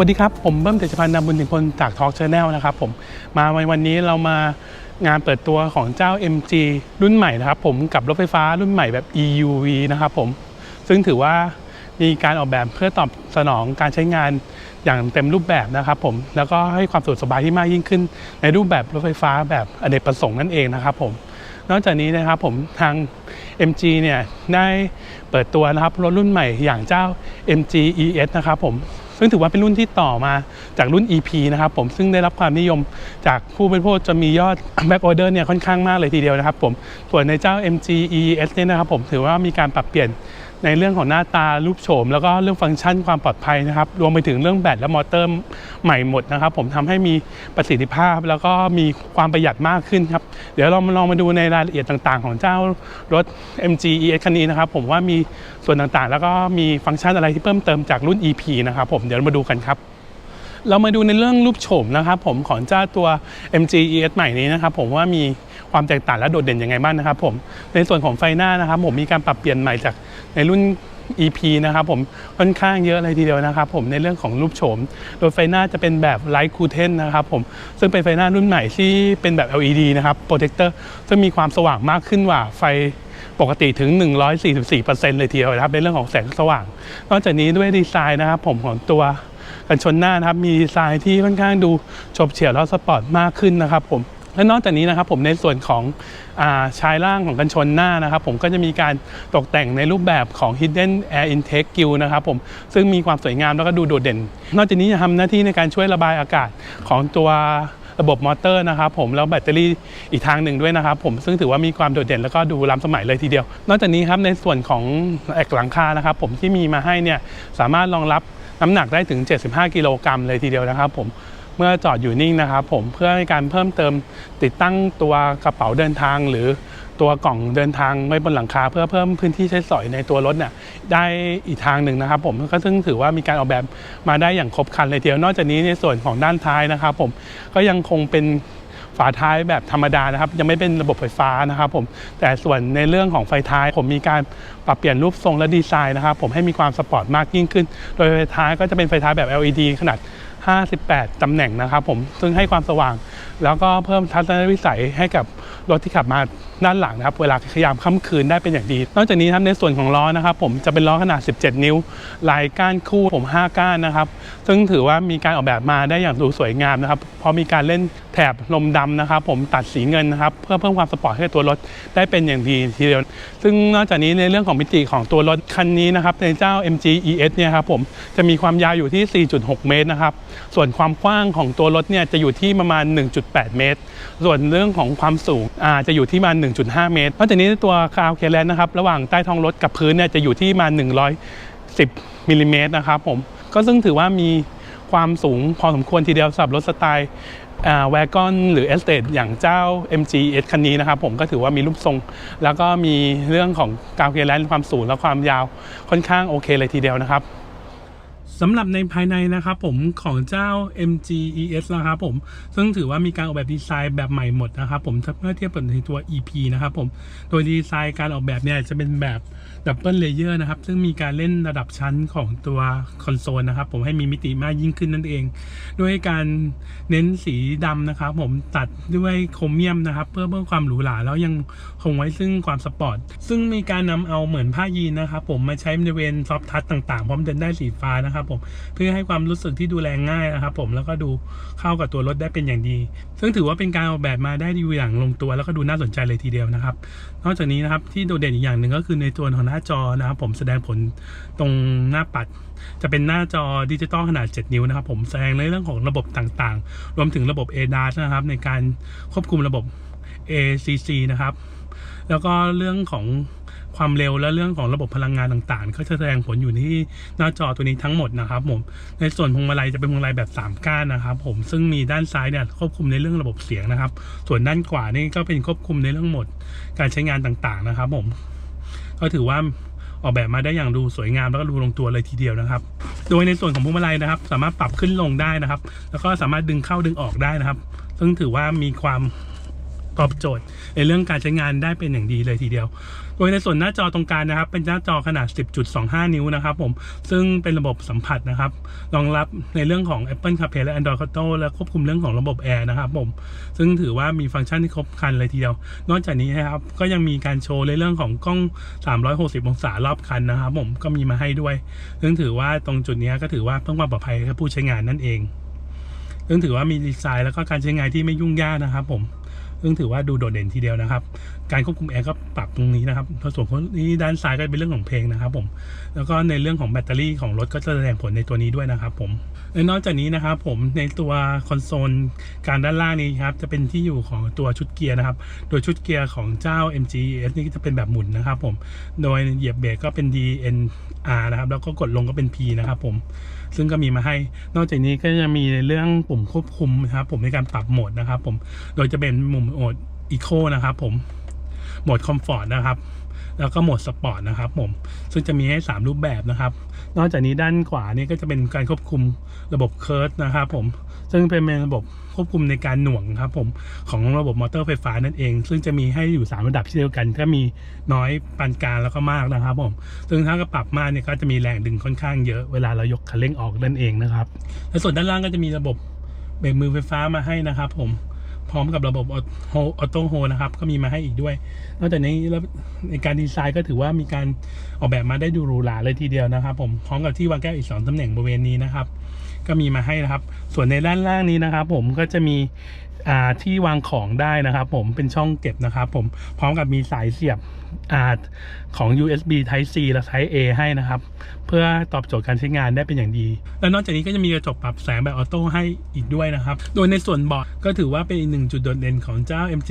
สวัสดีครับ ผมเบิ้มเดชพันธ์นำบุญถึงพลจากทอล์กชาแนลนะครับผมมาในวันนี้เรามางานเปิดตัวของเจ้า MG รุ่นใหม่นะครับผมกับรถไฟฟ้ารุ่นใหม่แบบ EUV นะครับผมซึ่งถือว่ามีการออกแบบเพื่อตอบสนองการใช้งานอย่างเต็มรูปแบบนะครับผมแล้วก็ให้ความสะดวกสบายที่มากยิ่งขึ้น ในรูปแบบรถไฟฟ้าแบบอเนกประสงค์นั่นเองนะครับผมนอกจากนี้นะครับผมทาง MG เนี่ยได้เปิดตัวนะครับรถรุ่นใหม่อย่างเจ้า MG ES นะครับผม ซึ่งถือว่าเป็นรุ่นที่ต่อมาจากรุ่น EP นะครับผมซึ่งได้รับความนิยมจากผู้บริโภคจะมียอด back order เนี่ยค่อนข้างมากเลยทีเดียวนะครับผมส่วนในเจ้า MG ES เนี่ยนะครับผมถือว่ามีการปรับเปลี่ยน ในเรื่องของหน้าตารูปโฉม แล้วก็เรื่องฟังก์ชันความปลอดภัยนะครับรวมไปถึงเรื่องแบตและมอเตอร์ใหม่หมดนะครับ ผมทำให้มีประสิทธิภาพ แล้วก็มีความประหยัดมากขึ้นครับเดี๋ยวเรามาลองมาดูในรายละเอียดต่างๆ ของเจ้ารถ MG ES คันนี้นะครับผมว่ามีส่วนต่างๆ แล้วก็มีฟังก์ชันอะไรที่เพิ่มเติมจากรุ่น EP นะครับผมเดี๋ยวมาดูกันครับ เรามาดูในเรื่องรูปโฉมนะครับผมของเจ้าตัว MG ES ใหม่นี้นะครับผมว่ามีความแตกต่างและโดดเด่นยังไงบ้างนะครับผมในส่วนของไฟหน้านะครับผมมีการปรับเปลี่ยนใหม่จากในรุ่น EP นะครับผมค่อนข้างเยอะเลยทีเดียวนะครับผมในเรื่องของรูปโฉม โดยไฟหน้าจะเป็นแบบไลท์คูเทนนะครับผมซึ่งเป็นไฟหน้ารุ่นใหม่ที่เป็นแบบ LED นะครับโปรเจคเตอร์ซึ่งมีความสว่างมากขึ้นกว่าไฟปกติถึง 144%เลยทีเดียวนะครับในเรื่องของแสงสว่าง นอกจากนี้ด้วยดีไซน์นะครับผมของตัว กันชนหน้านะครับมีดีไซน์ที่ค่อนข้างดูโฉบเฉี่ยวแล้วสปอร์ตมากขึ้นนะครับผมและนอกจากนี้นะครับผมในส่วนของอาชายล่างของกันชนหน้านะครับ ผมก็จะมีการตกแต่งในรูปแบบของ Hidden Air Intake Grill นะครับผมซึ่งมีความสวยงามแล้วก็ดูโดดเด่น นอกจากนี้จะทำหน้าที่ในการช่วยระบายอากาศของตัวระบบมอเตอร์นะครับผมแล้วแบตเตอรี่อีกทางหนึ่งด้วยนะครับผมซึ่งถือว่ามีความโดดเด่นแล้วก็ดูล้ำสมัยเลยทีเดียว นอกจากนี้ครับในส่วนของแอกหลังคานะครับผมที่มีมาให้เนี่ยสามารถรองรับ น้ำหนักได้ถึง 75 กิโลกรัมเลยทีเดียวนะครับผมเมื่อจอดอยู่นิ่งนะครับผมเพื่อให้การเพิ่มเติมติดตั้งตัวกระเป๋าเดินทาง หรือตัวกล่องเดินทางไว้บนหลังคา เพื่อเพิ่มพื้นที่ใช้สอยในตัวรถเนี่ยได้อีกทางหนึ่งนะครับ ผมก็ซึ่งถือว่ามีการออกแบบมาได้อย่างครบครันเลยทีเดียวนอกจากนี้ในส่วนของด้านท้ายนะครับ ผมก็ยังคงเป็น ฝาท้ายแบบธรรมดานะครับ ยังไม่เป็นระบบไฟฟ้านะครับผมแต่ส่วนในเรื่องของไฟท้าย ผมมีการปรับเปลี่ยนรูปทรงและดีไซน์นะครับ ผมให้มีความสปอร์ตมากยิ่งขึ้น โดยไฟท้ายก็จะเป็นไฟท้ายแบบ LED ขนาด 58 ตำแหน่งนะครับผมซึ่งให้ความสว่าง แล้วก็เพิ่มทัศนวิสัยให้กับ รถที่ขับมาด้านหลังนะครับเวลาขยามค่ำคืนได้เป็นอย่างดี นอกจากนี้ครับในส่วนของล้อนะครับผมจะเป็นล้อขนาด 17 นิ้ว ลายก้านคู่ผม 5 ก้านนะครับ ซึ่งถือว่ามีการออกแบบมาได้อย่างดูสวยงามนะครับเพราะมีการเล่นแถบลมดำนะครับ ผมตัดสีเงินนะครับเพื่อเพิ่มความสปอร์ตให้ตัวรถได้เป็นอย่างดีทีเดียว ซึ่งนอกจากนี้ในเรื่องของมิติของตัวรถคันนี้นะครับในเจ้า MG ES เนี่ยครับผมจะมีความยาวอยู่ที่ 4.6 เมตรนะครับส่วนความกว้างของตัวรถเนี่ยจะอยู่ที่ประมาณ 1.8 เมตร ส่วนเรื่องของความสูงจะอยู่ที่ประมาณ1.5 เมตรนอกจากนี้ตัวคาวเคเลนนะครับระหว่างใต้ท้องรถกับพื้นเนี่ยจะอยู่ที่ประมาณ110มิลลิเมตรนะครับผมก็ซึ่งถือว่ามีความสูงพอสมควรทีเดียวสำหรับรถสไตล์แวกอนหรือเอสเตดอย่างเจ้า MG S คันนี้นะครับผมก็ถือว่ามีรูปทรง แล้วก็มีเรื่องของกาวเคเลนความสูงและความยาวค่อนข้างโอเคเลยทีเดียวนะครับ สำหรับในภายในนะครับผมของเจ้า MG ES นะครับผมซึ่งถือว่ามีการออกแบบดีไซน์แบบใหม่หมดนะครับผมเมื่อเทียบกับในตัว EP นะครับผมโดยดีไซน์การออกแบบเนี่ยจะเป็นแบบ ดับเบิลเลเยอร์นะครับ ซึ่งมีการเล่นระดับชั้นของตัวคอนโซลนะครับ ผมให้มีมิติมากยิ่งขึ้นนั่นเอง ด้วยการเน้นสีดำนะครับ ผมตัดด้วยโครเมียมนะครับ เพื่อเพิ่มความหรูหราแล้วยังคงไว้ซึ่งความสปอร์ต ซึ่งมีการนำเอาเหมือนผ้ายีนนะครับ ผมมาใช้บริเวณซอฟทัชต่างๆ พร้อมเดินได้สีฟ้านะครับ ผมเพื่อให้ความรู้สึกที่ดูแลง่ายนะครับ ผมแล้วก็ดูเข้ากับตัวรถได้เป็นอย่างดี ซึ่งถือว่าเป็นการออกแบบมาได้ดีอย่างลงตัว แล้วก็ดูน่าสนใจเลยทีเดียวนะครับ นอกจากนี้นะครับที่โดดเด่นอีกอย่างหนึ่งก็คือในตัวของหน้าาจอนะครับ ผมแสดงผลตรงหน้าปัด จะเป็นหน้าจอดิจิตอลขนาด 7 นิ้วนะครับ ผมแสดงในเรื่องของระบบต่างๆ รวมถึงระบบ ADAS นะครับ ในการควบคุมระบบ ACC นะครับ แล้วก็เรื่องของความเร็วและเรื่องของระบบพลังงานต่างๆ ก็จะแสดงผลอยู่ที่หน้าจอตัวนี้ทั้งหมดนะครับผม ในส่วนพวงมาลัยจะเป็นพวงมาลัยแบบ 3 ก้านนะครับ ผม ซึ่งมีด้านซ้ายเนี่ยควบคุมในเรื่องระบบเสียงนะครับ ส่วนด้านขวานี่ก็เป็นควบคุมในเรื่องหมดการใช้งานต่างๆนะครับ ผม ก็ถือว่าออกแบบมาได้อย่างดูสวยงามแล้วก็ดูลงตัวเลยทีเดียวนะครับ โดยในส่วนของพวงมาลัยนะครับ สามารถปรับขึ้นลงได้นะครับ แล้วก็สามารถดึงเข้าดึงออกได้นะครับ ซึ่งถือว่ามีความ ตอบโจทย์ในเรื่องการใช้งานได้เป็นอย่างดีเลยทีเดียว โดยในส่วนหน้าจอตรงกลางนะครับ เป็นหน้าจอขนาด 10.25 นิ้วนะครับผม ซึ่งเป็นระบบสัมผัสนะครับ รองรับในเรื่องของ Apple CarPlay และ Android Auto และควบคุมเรื่องของระบบแอร์นะครับผม ซึ่งถือว่ามีฟังก์ชันที่ครบครันเลยทีเดียว นอกจากนี้นะครับ ก็ยังมีการโชว์ในเรื่องของกล้อง 360 องศารอบคันนะครับผม ก็มีมาให้ด้วย ซึ่งถือว่าตรงจุดนี้ก็ถือว่าเพิ่มความปลอดภัยให้ผู้ใช้งานนั่นเองซึ่งถือว่ามีดีไซน์แล้วก็การใช้งานที่ไม่ยุ่งยากนะครับผม ซึ่งถือว่าดูโดดเด่นทีเดียวนะครับ การควบคุมแอร์ก็ปรับตรงนี้นะครับส่วนของนี้ด้านซ้ายก็เป็นเรื่องของเพลงนะครับผม แล้วก็ในเรื่องของแบตเตอรี่ของรถก็จะแสดงผลในตัวนี้ด้วยนะครับผมและนอกจากนี้นะครับผมในตัวคอนโซลการด้านล่างนี้ครับจะเป็นที่อยู่ของตัวชุดเกียร์นะครับ โดยชุดเกียร์ของเจ้า MG S นี่จะเป็นแบบหมุนนะครับผม โดยเหยียบเบรกก็เป็น DNR นะครับแล้วก็กดลงก็เป็น P นะครับผมซึ่งก็มีมาให้ นอกจากนี้ก็จะมีในเรื่องปุ่มควบคุมนะครับผมในการปรับโหมดนะครับผม โดยจะเป็นมุมโหมด Eco นะครับผม โหมดคอมฟอร์ตนะครับ แล้วก็โหมดสปอร์ตนะครับผม ซึ่งจะมีให้ 3 รูปแบบนะครับ นอกจากนี้ด้านขวานี่ก็จะเป็นการควบคุมระบบเคิร์สนะครับผม ซึ่งเป็นระบบควบคุมในการหน่วงครับผมของระบบมอเตอร์ไฟฟ้านั่นเอง ซึ่งจะมีให้อยู่ 3 ระดับเช่นเดียวกันก็มีน้อยปานกลางแล้วก็มากนะครับผม ซึ่งถ้าก็ปรับมากเนี่ยก็จะมีแรงดึงค่อนข้างเยอะเวลาเรายกคันเร่งออกนั่นเองนะครับ และส่วนด้านล่างก็จะมีระบบเบรกมือไฟฟ้ามาให้นะครับผม พร้อมกับระบบออโต้โฮนะครับ ก็มีมาให้อีกด้วย นอกจากนี้แล้วในการดีไซน์ก็ถือว่ามีการออกแบบมาได้ดูหรูหราเลยทีเดียวนะครับ ผมพร้อมกับที่วางแก้วอีก 2ตำแหน่งบริเวณนี้นะครับ ก็มีมาให้นะครับ ส่วนในด้านล่างนี้นะครับ ผมก็จะมีที่วางของได้นะครับ ผมเป็นช่องเก็บนะครับ ผมพร้อมกับมีสายเสียบอ่าของ USB Type C และ Type A ให้นะครับ เพื่อตอบโจทย์การใช้งานได้เป็นอย่างดี และนอกจากนี้ก็จะมีกระจกปรับแสงแบบออโต้ให้อีกด้วยนะครับ โดยในส่วนเบาะก็ถือว่าเป็นอีกหนึ่งจุดโดดเด่นของเจ้า MG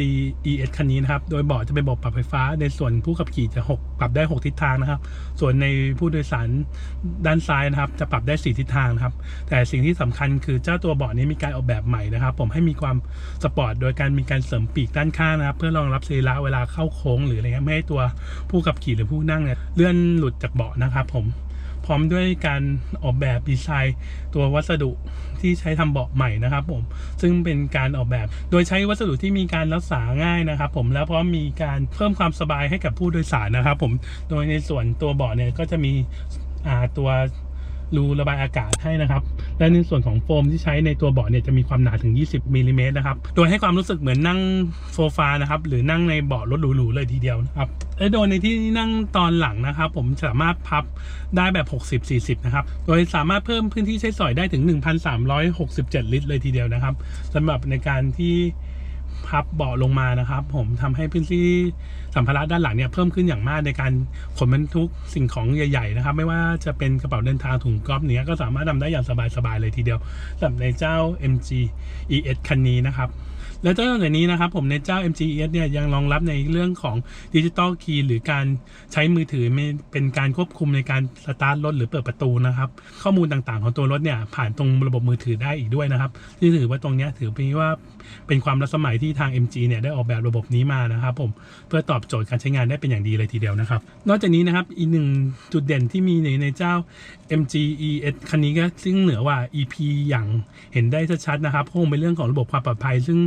ES คันนี้นะครับ โดยเบาะจะเป็นเบาะปรับไฟฟ้า ในส่วนผู้ขับขี่จะ 6 ปรับได้ 6 ทิศทางนะครับ ส่วนในผู้โดยสารด้านซ้ายนะครับ จะปรับได้ 4 ทิศทางนะครับ แต่สิ่งที่สำคัญคือเจ้าตัวเบาะนี้มีการออกแบบใหม่นะครับ ผมให้มีความสปอร์ตโดยการมีการเสริมปีกด้านข้างนะครับ เพื่อรองรับสรีระเวลาเข้าโค้งหรืออะไรเงี้ยไม่ให้ตัวผู้ขับขี่หรือผู้นั่งเนี่ยเลื่อนหลุดจากเบาะนะครับผมพร้อมด้วยการออกแบบดีไซน์ ตัววัสดุที่ใช้ทำเบาะใหม่นะครับผมซึ่งเป็นการออกแบบโดยใช้วัสดุที่มีการรักษาง่ายนะครับ ผมแล้วพร้อมมีการเพิ่มความสบายให้กับผู้โดยสารนะครับ ผมโดยในส่วนตัวเบาะเนี่ยก็จะมีอ่าตัว รูระบายอากาศให้นะครับ และในส่วนของโฟมที่ใช้ในตัวเบาะเนี่ยจะมีความหนาถึง 20มิลลิเมตรนะครับ โดยให้ความรู้สึกเหมือนนั่งโซฟานะครับ หรือนั่งในเบาะรถหรูๆเลยทีเดียวนะครับและโดยในที่นั่งตอนหลังนะครับ ผมสามารถพับได้แบบ 60-40 นะครับ โดยสามารถเพิ่มพื้นที่ใช้สอยได้ถึง 1,367 ลิตรเลยทีเดียวนะครับสำหรับในการที่ พับเบาะลงมานะครับ ผมทำให้พื้นที่สัมภาระด้านหลังเนี่ยเพิ่มขึ้นอย่างมากในการขนบรรทุกสิ่งของใหญ่ ๆ นะครับ ไม่ว่าจะเป็นกระเป๋าเดินทางถุงก๊อฟเนี้ยก็สามารถทาได้อย่างสบายๆเลยทีเดียวสำหรับในเจ้า MG ES คันนี้นะครับ แล้วเจ้าจากนี้นะครับผมในเจ้า MGES เนี่ยยังรองรับในเรื่องของดิจิตอลคีย์หรือการใช้มือถือเป็นการควบคุมในการสตาร์ทรถหรือเปิดประตูนะครับข้อมูลต่างๆของตัวรถเนี่ยผ่านตรงระบบมือถือได้อีกด้วยนะครับที่ถือว่าตรงนี้ถือเป็นว่าเป็นความรัสมัยที่ทาง MG เนี่ยได้ออกแบบระบบนี้มานะครับผมเพื่อตอบโจทย์การใช้งานได้เป็นอย่างดีเลยทีเดียวนะครับ นอกจากนี้นะครับอีกหนึ่งจุดเด่นที่มีในในเจ้า MG ES คันนี้ก็ซึ่งเหนือกว่า EP อย่างเห็นได้ชัดๆนะครับคงเป็นเรื่องของระบบความปลอดภัย ซึ่ง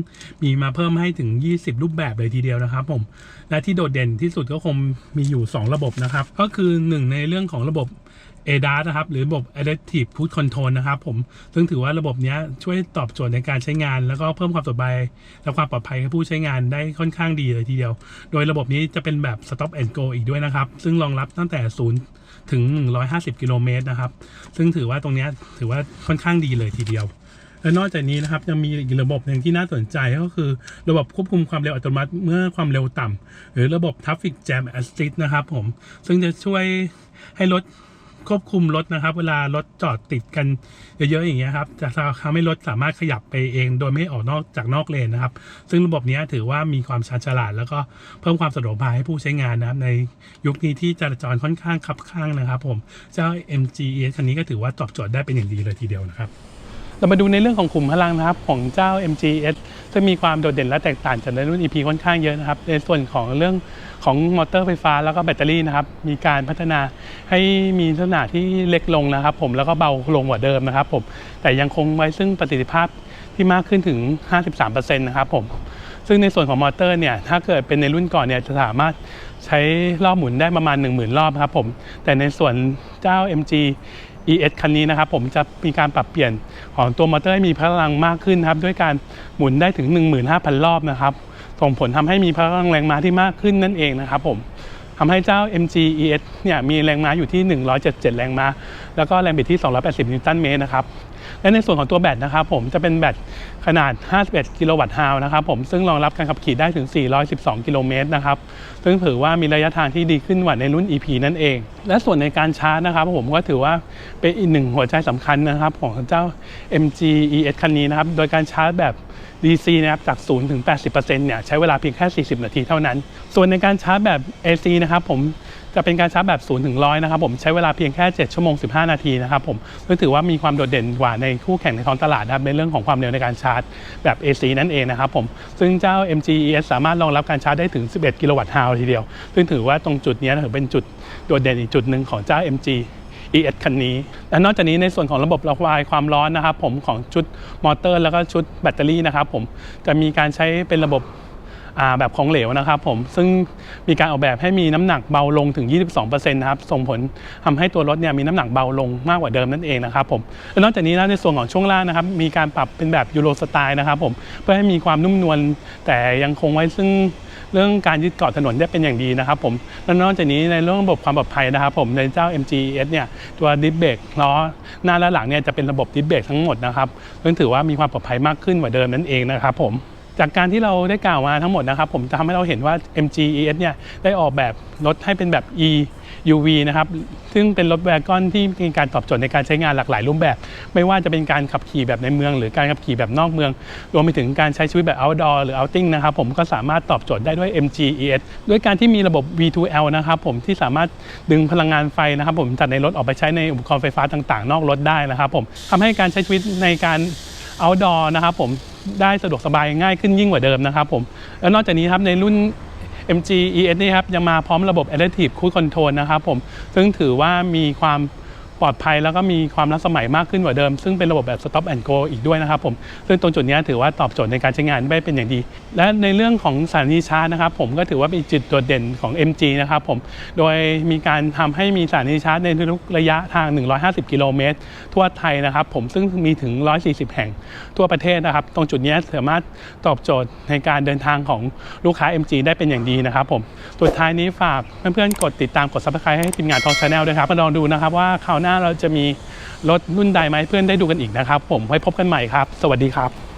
มีมาเพิ่มให้ถึง 20 รูปแบบเลยทีเดียวนะครับผม และที่โดดเด่นที่สุดก็คงมีอยู่ 2 ระบบนะครับ ก็คือ 1 ในเรื่องของระบบ ADAS นะครับ หรือระบบ Adaptive Cruise Control นะครับผม ซึ่งถือว่าระบบเนี้ยช่วยตอบโจทย์ในการใช้งาน แล้วก็เพิ่มความสบายและความปลอดภัยให้ผู้ใช้งานได้ค่อนข้างดีเลยทีเดียว โดยระบบนี้จะเป็นแบบ Stop and Go อีกด้วยนะครับ ซึ่งรองรับตั้งแต่0ถึง 150 กิโลเมตรนะครับ ซึ่งถือว่าตรงเนี้ยถือว่าค่อนข้างดีเลยทีเดียว และนอกจากนี้นะครับยังมีอีกระบบหนึ่งที่น่าสนใจก็คือ ระบบควบคุมความเร็วอัตโนมัติเมื่อความเร็วต่ำหรือระบบ Traffic Jam Assist นะครับผม ซึ่งจะช่วยให้รถควบคุมรถนะครับ เวลารถจอดติดกันเยอะๆอย่างเงี้ยครับจะทำให้รถสามารถขยับไปเอง โดยไม่ออกนอกจากนอกเลนนะครับ ซึ่งระบบนี้ถือว่ามีความชาญฉลาด แล้วก็เพิ่มความสะดวกสบายให้ผู้ใช้งานนะครับ ในยุคนี้ที่จราจรค่อนข้างคับข้างนะครับ ผมเจ้า MG ES คันนี้ก็ถือว่าตอบโจทย์ได้เป็นอย่างดีเลยทีเดียวนะครับ เรามาดูในเรื่องของขุมพลังนะครับของเจ้า MGS ซึ่มีความโดดเด่นและแตกต่างจากในรุ่น EP ค่อนข้างเยอะนะครับ ในส่วนของเรื่องของมอเตอร์ไฟฟ้าแล้วก็แบตเตอรี่นะครับ มีการพัฒนาให้มีลักษณะที่เล็กลงนะครับ ผมแล้วก็เบาลงกว่าเดิมนะครับผมแต่ยังคงไว้ซึ่งประสิทธิภาพที่มากขึ้นถึง 53%นะครับผมซึ่งในส่วนของมอเตอร์เนี่ยถ้าเกิดเป็นในรุ่นก่อนเนี่ยจะสามารถใช้รอบหมุนได้ประมาณ 10,000 รอบครับผมแต่ในส่วนเจ้า MG ES คันนี้นะครับผมจะมีการปรับเปลี่ยนของตัวมอเตอร์ให้มีพลังมากขึ้นครับด้วยการหมุนได้ถึง 15,000 รอบนะครับส่งผลทำให้มีพลังแรงม้าที่มากขึ้นนั่นเองนะครับผมทำให้เจ้า MG ES เนี่ยมีแรงม้าอยู่ที่ 177 แรงม้า แล้วก็แรงบิดที่ 280 นิวตันเมตรนะครับ และในส่วนของตัวแบตนะครับผมจะเป็นแบตขนาด 51 กิโลวัตต์ฮาวนะครับผมซึ่งรองรับการขับขี่ได้ถึง 412 กิโลเมตรนะครับซึ่งถือว่ามีระยะทางที่ดีขึ้นกว่าในรุ่น EP นั่นเอง และส่วนในการชาร์จนะครับผมก็ถือว่าเป็นอีกหนึ่งหัวใจสำคัญนะครับของเจ้า MG ES คันนี้นะครับโดยการชาร์จแบบ DC นะครับจาก 0 ถึง 80%เนี่ยใช้เวลาเพียงแค่ 40 นาทีเท่านั้น ส่วนในการชาร์จแบบ AC นะครับผม จะเป็นการชาร์จแบบ0ถึง100นะครับผมใช้เวลาเพียงแค่ 7 ชั่วโมง 15 นาทีนะครับผมซึ่งถือว่ามีความโดดเด่นกว่าในคู่แข่งในท้องตลาดนะครับในเรื่องของความเร็วในการชาร์จแบบ AC นั่นเองนะครับผมซึ่งเจ้า MG ES สามารถรองรับการชาร์จได้ถึง 11 กิโลวัตต์ฮาวทีเดียว ซึ่งถือว่าตรงจุดนี้ถือเป็นจุดโดดเด่นอีกจุดหนึ่งของเจ้า MG ES คันนี้ และนอกจากนี้ในส่วนของระบบระบายความร้อนนะครับผมของชุดมอเตอร์ แล้วก็ชุดแบตเตอรี่นะครับผมจะมีการใช้เป็นระบบ แบบของเหลวนะครับผมซึ่งมีการออกแบบให้มีน้ำหนักเบาลงถึง 22%นะครับส่งผลทำให้ตัวรถเนี่ยมีน้ำหนักเบาลงมากกว่าเดิมนั่นเองนะครับผมนอกจากนี้นะในส่วนของช่วงล่างนะครับมีการปรับเป็นแบบยูโรสไตล์นะครับผมเพื่อให้มีความนุ่มนวลแต่ยังคงไว้ซึ่งเรื่องการยึดเกาะถนนได้เป็นอย่างดีนะครับผมและนอกจากนี้ในเรื่องระบบความปลอดภัยนะครับผมในเจ้า MGS เนี่ยตัวดิสเบรกล้อหน้าและหลังเนี่ยจะเป็นระบบดิสเบรกทั้งหมดนะครับซึ่งถือว่ามีความปลอดภัยมากขึ้นกว่าเดิมนั่นเองนะครับผม จากการที่เราได้กล่าวมาทั้งหมดนะครับ ผมจะทำให้เราเห็นว่า MGES เนี่ยได้ออกแบบรถให้เป็นแบบ E UV นะครับ ซึ่งเป็นรถแวกอนที่มีการตอบโจทย์ในการใช้งานหลากหลายรูปแบบ ไม่ว่าจะเป็นการขับขี่แบบในเมือง หรือการขับขี่แบบนอกเมือง รวมไปถึงการใช้ชีวิตแบบ outdoor หรือ outing นะครับ ผมก็สามารถตอบโจทย์ได้ด้วย MGES ด้วยการที่มีระบบ V2L นะครับผมที่สามารถดึงพลังงานไฟนะครับ ผมจากในรถออกไปใช้ในอุปกรณ์ไฟฟ้าต่าง ๆ นอกรถได้นะครับ ผมทำให้การใช้ชีวิตในการ outdoor นะครับ ผม ได้สะดวกสบายง่ายขึ้นยิ่งกว่าเดิมนะครับผม แล้วนอกจากนี้ครับในรุ่น MG ES นี่ครับยังมาพร้อมระบบ Adaptive Cruise Control นะครับผม ซึ่งถือว่ามีความ ปลอดภัยแล้วก็มีความรัดสมัยมากขึ้นกว่าเดิม ซึ่งเป็นระบบแบบ Stop and Go อีกด้วยนะครับผมซึ่งตรงจุดนี้ถือว่าตอบโจทย์ในการใช้งานได้เป็นอย่างดี และในเรื่องของสถานีชาร์จนะครับผมก็ถือว่าเป็นจุดโดดเด่นของ MG นะครับผมโดยมีการทำให้มีสถานีชาร์จในทุกระยะทาง 150 กิโลเมตร ทั่วไทยนะครับผมซึ่งมีถึง 140 แห่งทั่วประเทศนะครับ ตรงจุดนี้สามารถตอบโจทย์ในการเดินทางของลูกค้า MG ได้เป็นอย่างดีนะครับผมสุดท้ายนี้ฝากเพื่อนๆกดติดตามกด subscribe ให้ทีมงานทองชาแนลด้วยครับมาลองดูนะครับว่าคราวหน้าเราจะมีรถรุ่นใดไหมเพื่อนได้ดูกันอีกนะครับ ผมไว้พบกันใหม่ครับ สวัสดีครับ